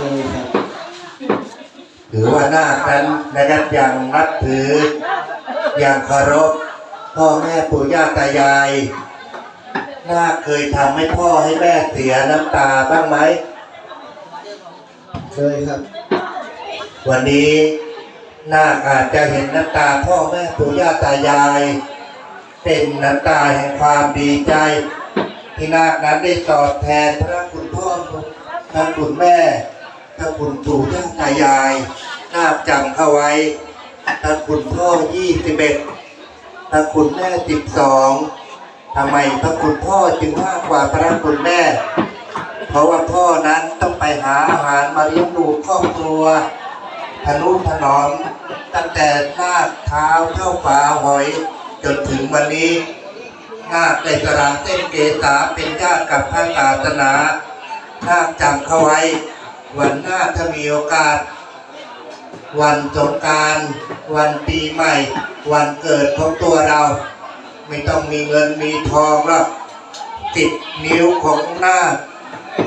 เคยครับหรือว่านาคนั้นนะครับอย่างนับถือ อย่างเคารพพ่อแม่ปู่ย่าตายายนาคเคยทำให้พ่อให้แม่เสียน้ำตาบ้างไหมเคยครับ วันนี้นาคอาจจะเห็นน้ำตาพ่อแม่ปู่ย่าตายาย เป็นน้ำตาแห่งความดีใจ ที่นาคนั้นได้ตอบแทนพระคุณพ่อพระคุณแม่ พระคุณปู่ย่าตายายนาจำเข้าไว้พระคุณพ่อยี่สิบเอ็ดพระคุณแม่สิบสองทำไมพระคุณพ่อจึงมากกว่าพระคุณแม่ เพราะว่าพ่อนั้นต้องไปหาอาหารมาเลี้ยงดูครอบครัวทะนุถนอมตั้งแต่หน้าเท้าเข้าฝาหอย จนถึงวันนี้นาคได้สรางเต้นเกษาเป็นญาติกับพระศาสนานาจำเข้าไว้ วันหน้าถ้ามีโอกาส วันสงการวันปีใหม่ วันเกิดของตัวเรา ไม่ต้องมีเงินมีทองหรอกติดนิ้วของหน้า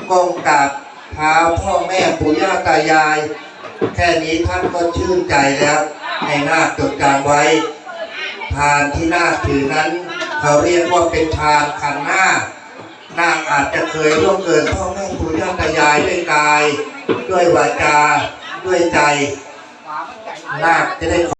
ก้มกราบเท้าพ่อแม่ปู่ย่าตายาย แค่นี้ท่านก็ชื่นใจแล้วให้นาจดจำไว้ ทานที่หน้าถือนั้น เขาเรียกว่าเป็นทานขันหน้า อาจจะเคยร่วงเกินพ่อแม่ครูย่าตายายด้วยกาย ด้วยวาจา ด้วยใจนาคจะได้